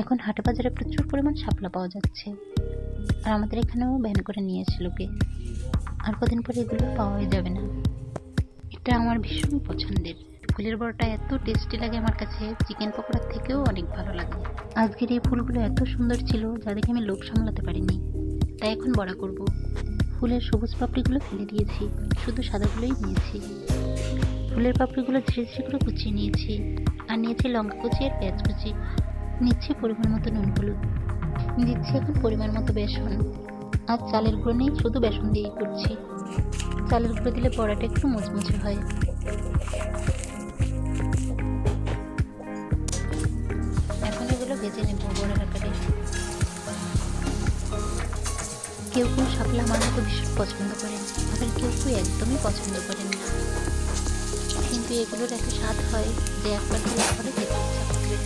এখন হাটে বাজারে প্রচুর পরিমাণ শাপলা পাওয়া যাচ্ছে। আর আমাদের এখানেও ভ্যান করে নিয়ে এসে লোকে আর কদিন পরে এগুলো পাওয়াই যাবে না। এটা আমার ভীষণ পছন্দের। ফুলের বড়াটা এত টেস্টি লাগে আমার কাছে চিকেন পকোড়ার থেকেও অনেক ভালো লাগে। আজকের এই ফুলগুলো এত সুন্দর ছিল যা দেখে আমি লোক সামলাতে পারিনি। তাই এখন বড়া করব। ফুলের সবুজ পাপড়িগুলো ফেলে দিয়েছি, শুধু সাদাগুলোই নিয়েছি। ফুলের পাপড়িগুলো ধীরে ধীরে করে কুচিয়ে নিয়েছি, আর নিয়েছি লঙ্কা কুচি আর পেঁয়াজ কুচি। নিচ্ছি পরিমাণ মতো নুন, হলুদ। দিচ্ছি এখন পরিমাণ মতো বেসন। আর চালের গুঁড়ো নেই, শুধু বেসন দিয়েই করছি। চালের গুঁড়ো দিলে বড়াটা একটু মুচমুচে হয়। এখন এগুলো ভেজে নেব বড়ার আকারে। কেউ কেউ শাপলা মতো ভীষণ পছন্দ করেন, আবার কেউ কেউ একদমই পছন্দ করেন না। কিন্তু এগুলোর এত স্বাদ হয় যে একবার খেলে পরে খেতে ইচ্ছা করবে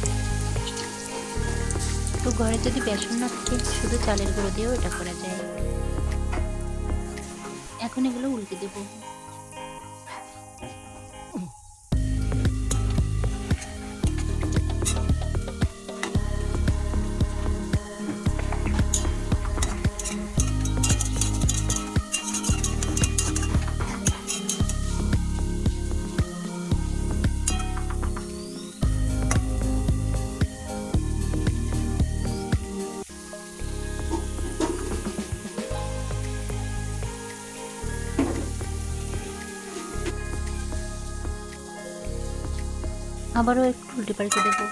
তো ঘরে যদি বেসন না থাকে, শুধু চালের গুঁড়ো দিয়েও এটা করা যায়। এখন এগুলো উল্টে দেবো। আবারও একটু উল্টে পাল্টে দেবো।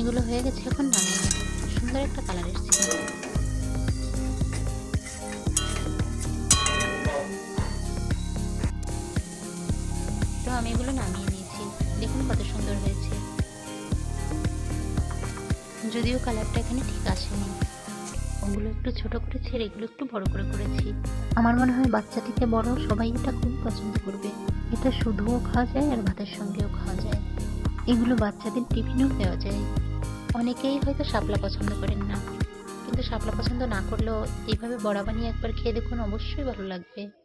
এগুলো হয়ে গেছে এখন নামিয়ে সুন্দর একটা কালার এসেছে। তো আমি এগুলো নামিয়ে দেখুন কত সুন্দর হয়েছে। যদিও কালারটা এখানে ঠিক আসেনি। ওগুলো একটু ছোট করেছি আর এগুলো একটু বড় করে করেছি। আমার মনে হয় বাচ্চা থেকে বড় সবাই এটা খুব পছন্দ করবে। এটা শুধুও খাওয়া যায় আর ভাতের সঙ্গেও খাওয়া যায়। এগুলো বাচ্চাদের টিফিনও দেওয়া যায়। অনেকেই হয়তো শাপলা পছন্দ করেন না। কিন্তু শাপলা পছন্দ না করলেও এইভাবে বড়া বানিয়ে একবার খেয়ে দেখুন অবশ্যই ভালো লাগবে।